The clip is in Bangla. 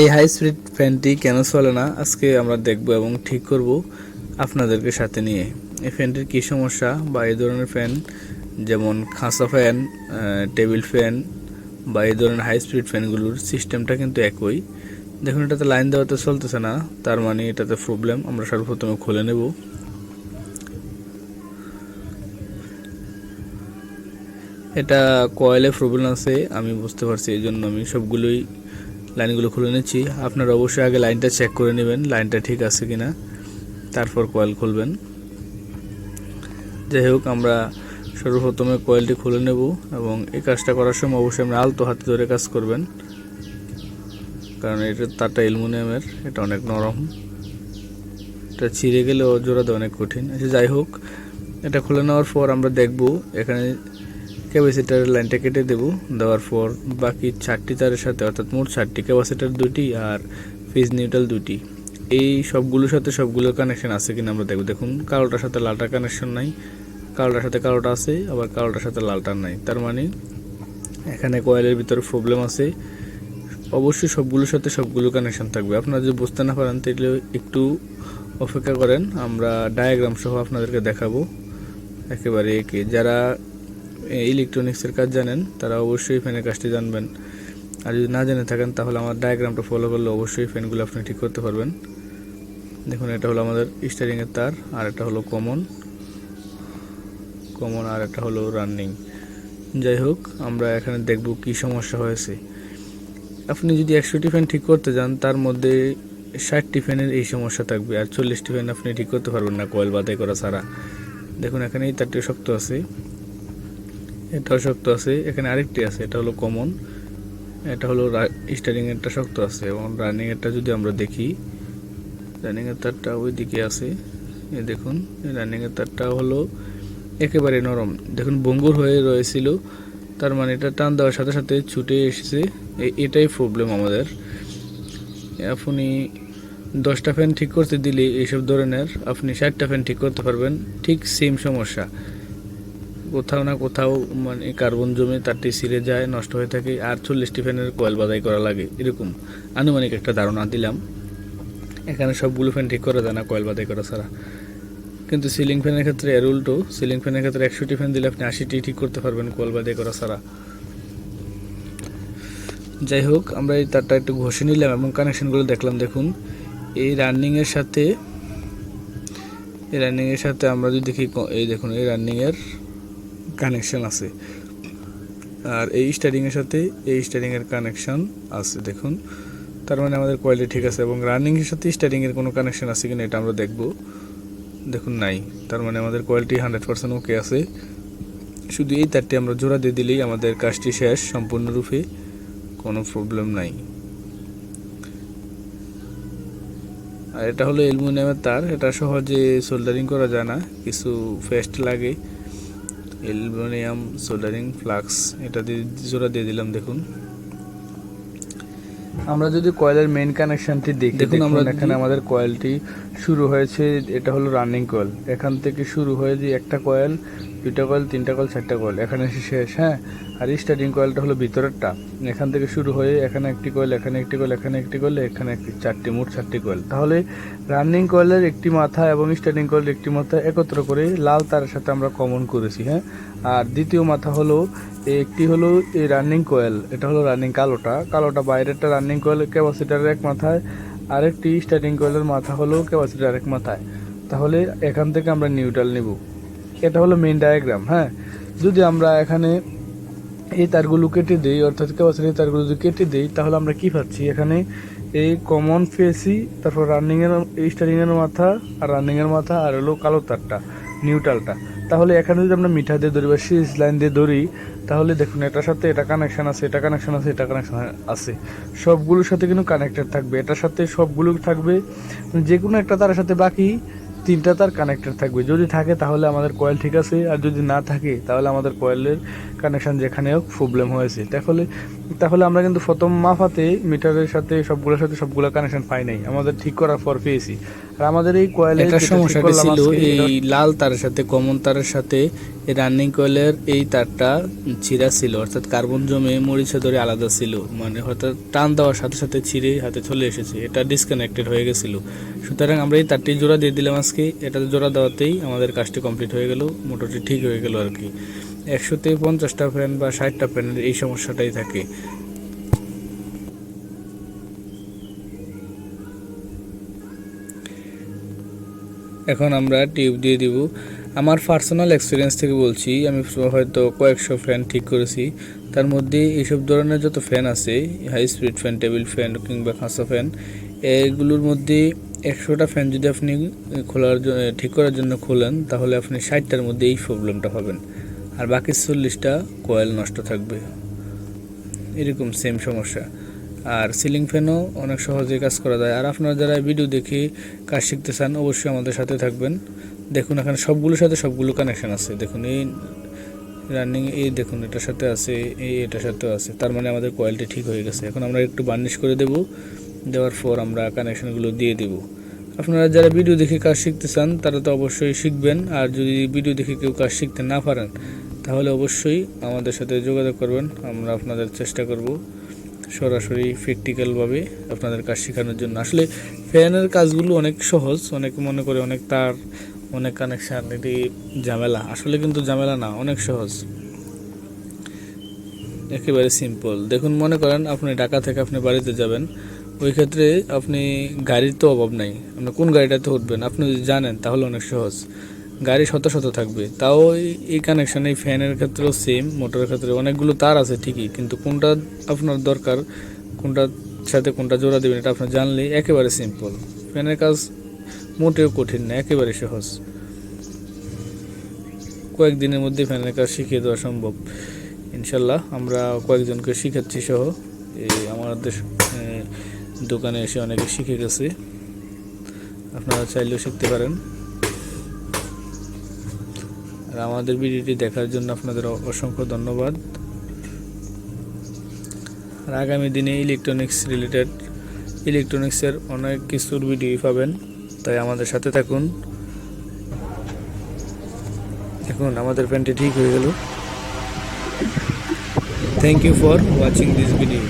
এই হাই স্পিড ফ্যানটি কেন চলে না? আজকে আমরা দেখব এবং ঠিক করব আপনাদেরকে সাথে নিয়ে। এই ফ্যানটির কী সমস্যা? বা এই ধরনের ফ্যান যেমন খাঁচা ফ্যান টেবিল ফ্যান বা এই ধরনের হাই স্পিড ফ্যানগুলোর সিস্টেমটা কিন্তু একই। দেখুন, এটাতে লাইন দেওয়াতে চলতেছে না। তার মানে এটাতে প্রবলেম আমরা সর্বপ্রথমে খুলে নেব। এটা কয়েলে প্রবলেম আছে। আমি বুঝতে পারছি এই জন্য আমি সবগুলোই লাইনগুলো খুলে নিচ্ছি। আপনারা অবশ্যই আগে লাইনটা চেক করে নেবেন, লাইনটা ঠিক আছে কি না তারপর কয়েল খুলবেন। যাই হোক, আমরা সর্বপ্রথমে কয়েলটি খুলে নেব এবং এই কাজটা করার সময় অবশ্যই আমরা আলতো হাতে ধরে কাজ করবেন। কারণ এটা তারটা অ্যালুমিনিয়ামের, এটা অনেক নরম। এটা ছিঁড়ে গেলে ও জোড়াতে অনেক কঠিন। আচ্ছা যাই হোক, এটা খুলে নেওয়ার পর আমরা দেখব এখানে ক্যাপাসিটারের লাইনটা কেটে দেবো, দেওয়ার পর বাকি চারটি তারের সাথে, অর্থাৎ মোট চারটি ক্যাপাসিটার দুটি আর ফিজ নিউট্রাল দুটি। এই সবগুলোর সাথে সবগুলোর কানেকশন আছে কিনা আমরা দেখব। দেখুন, কালোটার সাথে লালটার কানেকশন নাই, কালোটার সাথে কালোটা আছে, আবার কালোটার সাথে লালটার নাই। তার মানে এখানে কয়েলের ভিতরে প্রবলেম আছে। অবশ্যই সবগুলোর সাথে সবগুলো কানেকশন থাকবে। আপনারা যদি বুঝতে না পারেন, তাহলে একটু অপেক্ষা করেন। আমরা ডায়াগ্রাম সহ আপনাদেরকে দেখাবো। একেবারে একে। যারা ইলেকট্রনিক্সের কাজ জানেন, তারা অবশ্যই ফ্যানের কাজটি জানবেন। আর যদি না জেনে থাকেন, তাহলে আমার ডায়াগ্রামটা ফলো করলে অবশ্যই ফ্যানগুলো আপনি ঠিক করতে পারবেন। দেখুন, এটা হলো আমাদের স্টারিংয়ের তার, আর এটা হলো কমন কমন আর একটা হলো রানিং যাই হোক, আমরা এখানে দেখব কি সমস্যা হয়েছে। আপনি যদি একশোটি ফ্যান ঠিক করতে যান, তার মধ্যে ষাটটি ফ্যানের এই সমস্যা থাকবে, আর চল্লিশটি ফ্যান আপনি ঠিক করতে পারবেন না কয়েল বাদাই করা ছাড়া। দেখুন এখানে এই তারটি শক্ত আছে। এটাও শক্ত আছে, এখানে আরেকটি আছে, এটা হলো কমন এটা হলো স্টারিং এরটা শক্ত আছে এবং রানিং এরটা যদি আমরা দেখি রানিং এর তারটা ওই দিকে আছে এই দেখুন রানিং এর তারটা হলো একেবারে নরম, দেখুন বঙ্গুর হয়ে রয়েছিল, তার মানে এটা টান দেওয়ার সাথে সাথে ছুটে এসেছে, এ- এটাই প্রবলেম আমাদের। আপনি দশটা ফ্যান ঠিক করতে দিলে এইসব ধরনের, আপনি ষাটটা ফ্যান ঠিক করতে পারবেন, ঠিক সেম সমস্যা। কোথাও না কোথাও মানে কার্বন জমে তারটি ছিঁড়ে যায়, নষ্ট হয়ে থাকে আর চল্লিশটি ফ্যানের কয়েল বাদাই করা লাগে, এরকম। আনুমানিক একটা ধারণা দিলাম। এখানে সবগুলো ফ্যান ঠিক করা যায় না, কয়েল বাদাই করা ছাড়া। কিন্তু সিলিং ফ্যানের ক্ষেত্রে এর উল্টো, সিলিং ফ্যানের ক্ষেত্রে একশোটি ফ্যান দিলে আপনি আশিটি ঠিক করতে পারবেন কয়েল বাদাই করা ছাড়া। যাই হোক, আমরা এই তারটা একটু ঘষে নিলাম এবং কানেকশনগুলো দেখলাম। দেখুন, এই রানিংয়ের সাথে, এই রানিংয়ের সাথে আমরা যদি দেখি এই দেখুন, এই রানিংয়ের কানেকশন আছে। আর এই স্টারিংয়ের সাথে এই স্টারিংয়ের কানেকশন আছে, দেখুন। তার মানে আমাদের কোয়ালিটি ঠিক আছে এবং রানিংয়ের সাথে স্টারিংয়ের কোনো কানেকশন আছে কিনা এটা আমরা দেখব। দেখুন, নাই। তার মানে আমাদের কোয়ালিটি হান্ড্রেড পার্সেন্ট ওকে আছে। শুধু এই তারটি আমরা জোড়া দিয়ে দিলেই আমাদের কাজটি শেষ, সম্পূর্ণরূপে কোনো প্রবলেম নাই। আর এটা হলো অ্যালুমিনিয়ামের তার, এটা সহজে সোল্ডারিং করা যায় না। কিছু ফেস্ট লাগে। অ্যালুমিনিয়াম সোল্ডারিং ফ্লাক্স এটা দিয়ে জোড়া দিয়ে দিলাম দেখুন। আমরা যদি কয়েলের মেন কানেকশনটি দেখি দেখুন আমরা এখানে আমাদের কয়েলটি শুরু হয়েছে এটা হলো রানিং কয়েল এখান থেকে শুরু হয়ে যে একটা কয়েল দুইটা কয়েল, তিনটা কয়েল, চারটা কয়েল। এখানে এসে শেষ হ্যাঁ? আর স্টার্টিং কয়েলটা হলো ভিতরেরটা। এখান থেকে শুরু হয়ে এখানে একটি কয়েল, এখানে একটি কয়েল, এখানে একটি কয়েল, এখানে একটি চারটি, মোট চারটি কয়েল। তাহলে রানিং কয়েলের একটি মাথা এবং স্টার্টিং কয়েলের একটি মাথা একত্র করে লাল তারের সাথে আমরা কমন করেছি হ্যাঁ? আর দ্বিতীয় মাথা হলো, একটি হলো এই রানিং কয়েল এটা হলো রানিং কালোটা। কালোটা বাইরেরটা রানিং কয়েল ক্যাপাসিটারের এক মাথায়, আরেকটি স্টার্টিং কয়েলের মাথা হলো ক্যাপাসিটার এক মাথায়। তাহলে এখান থেকে আমরা নিউট্রাল নেব। এটা হলো মেইন ডায়াগ্রাম হ্যাঁ? যদি আমরা এখানে এই তারগুলো কেটে দিই, অর্থাৎ ক্যাপাসিটির তারগুলো যদি কেটে দিই, তাহলে আমরা কি পাচ্ছি? এখানে এই কমন ফেসি তারপর রানিংয়ের স্টারিংয়ের মাথা, আর রানিংয়ের মাথা, আর হলো কালো তারটা নিউট্রালটা তাহলে এখানে যদি আমরা মিঠা দিয়ে ধরি বা সিরিজ লাইন দিয়ে ধরি, তাহলে দেখুন এটার সাথে এটা কানেকশান আছে, এটা কানেকশন আছে, এটা কানেকশান আছে। সবগুলোর সাথে কিন্তু কানেক্টেড থাকবে। এটার সাথে সবগুলো থাকবে যে কোনো একটা তারের সাথে। বাকি তিনটা তার কানেক্টেড থাকবে। যদি থাকে তাহলে আমাদের কয়েল ঠিক আছে, আর যদি না থাকে তাহলে আমাদের কয়েলের কানেকশান যেখানে হোক প্রবলেম হয়েছে। তাহলে তাহলে আমরা কিন্তু প্রথম মাফাতে মিটারের সাথে সবগুলোর সাথে সবগুলো কানেকশান পাই নাই। আমাদের ঠিক করার পর পেয়েছি। আমাদের এই কয়েলের একটা সমস্যাটা ছিল এই লাল তারের সাথে কমন তারের সাথে এই রানিং কয়েলের এই তারটা ছিঁড়া ছিল অর্থাৎ কার্বন জমে মরিচা ধরে আলাদা ছিল মানে অর্থাৎ টান দেওয়ার সাথে সাথে ছিঁড়ে হাতে চলে এসেছে এটা ডিসকানেক্টেড হয়ে গেছিল। সুতরাং আমরা এই তারটি জোড়া দিয়ে দিলাম আজকে এটা জোড়া দেওয়াতেই আমাদের কাজটি কমপ্লিট হয়ে গেল মোটরটি ঠিক হয়ে গেল আর কি। একশোতে পঞ্চাশটা ফ্যান বা ষাটটা ফ্যানের এই সমস্যাটাই থাকে। এখন আমরা টিউব দিয়ে দিব। আমার পার্সোনাল এক্সপিরিয়েন্স থেকে বলছি, আমি হয়তো কয়েকশো ফ্যান ঠিক করেছি। তার মধ্যে এইসব ধরনের যত ফ্যান আছে high speed fan table fan কিংবা খাঁচা ফ্যান এগুলোর মধ্যে একশোটা ফ্যান যদি আপনি খোলার জন্য ঠিক করার জন্য খোলেন, তাহলে আপনি ষাটটার মধ্যে এই প্রবলেমটা হবেন আর বাকি চল্লিশটা কয়েল নষ্ট থাকবে। এরকম সেম সমস্যা। আর সিলিং ফ্যানও অনেক সহজে কাজ করা যায়। আর আপনারা যারা ভিডিও দেখে কাজ শিখতে চান, অবশ্যই আমাদের সাথে থাকবেন। দেখুন, এখানে সবগুলোর সাথে সবগুলো কানেকশান আছে। দেখুন, এই রানিং এই দেখুন, এটার সাথে আছে, এই, এটার সাথেও আছে। তার মানে আমাদের কোয়ালিটি ঠিক হয়ে গেছে। এখন আমরা একটু বার্নিশ করে দেব। দেওয়ার পর আমরা কানেকশনগুলো দিয়ে দেব। আপনারা যারা ভিডিও দেখে কাজ শিখতে চান, তারা তো অবশ্যই শিখবেন। আর যদি ভিডিও দেখে কেউ কাজ শিখতে না পারেন, তাহলে অবশ্যই আমাদের সাথে যোগাযোগ করবেন। আমরা আপনাদের চেষ্টা করব। সরাসরি প্র্যাকটিক্যালভাবে আপনাদের কাজ শেখানোর জন্য। আসলে ফ্যানের কাজগুলো অনেক সহজ, অনেক মনে করে অনেক তার, অনেক কানেকশান এটি ঝামেলা। আসলে কিন্তু ঝামেলা না, অনেক সহজ। একেবারে সিম্পল দেখুন, মনে করেন আপনি ঢাকা থেকে আপনি বাড়িতে যাবেন, ওই ক্ষেত্রে আপনি গাড়ির তো অভাব নাই। আপনি কোন গাড়িটাতে উঠবেন? আপনি যদি জানেন, তাহলে অনেক সহজ। গাড়ি শত শত থাকবে। তাও এই- কানেকশন এই ফ্যানের ক্ষেত্রেও সেম মোটরের ক্ষেত্রে অনেকগুলো তার আছে ঠিকই, কিন্তু কোনটা আপনার দরকার, কোনটার সাথে কোনটা জোড়া দেবেন এটা আপনার জানলে একেবারে সিম্পল ফ্যানের কাজ মোটেও কঠিন না, একেবারে সহজ। কয়েকদিনের মধ্যে ফ্যানের কাজ শিখিয়ে দেওয়া সম্ভব। ইনশাল্লাহ আমরা কয়েকজনকে শিখাচ্ছি সহ। এই আমাদের দোকানে এসে অনেকে শিখে গেছে। আপনারা চাইলেও শিখতে পারেন। আর আমাদের ভিডিওটি দেখার জন্য আপনাদের অসংখ্য ধন্যবাদ। আর আগামী দিনে ইলেকট্রনিক্স রিলেটেড, ইলেকট্রনিক্সের অনেক কিছুর ভিডিও পাবেন, তাই আমাদের সাথে থাকুন। এখন আমাদের প্যান্টটি ঠিক হয়ে গেল। Thank you for watching this video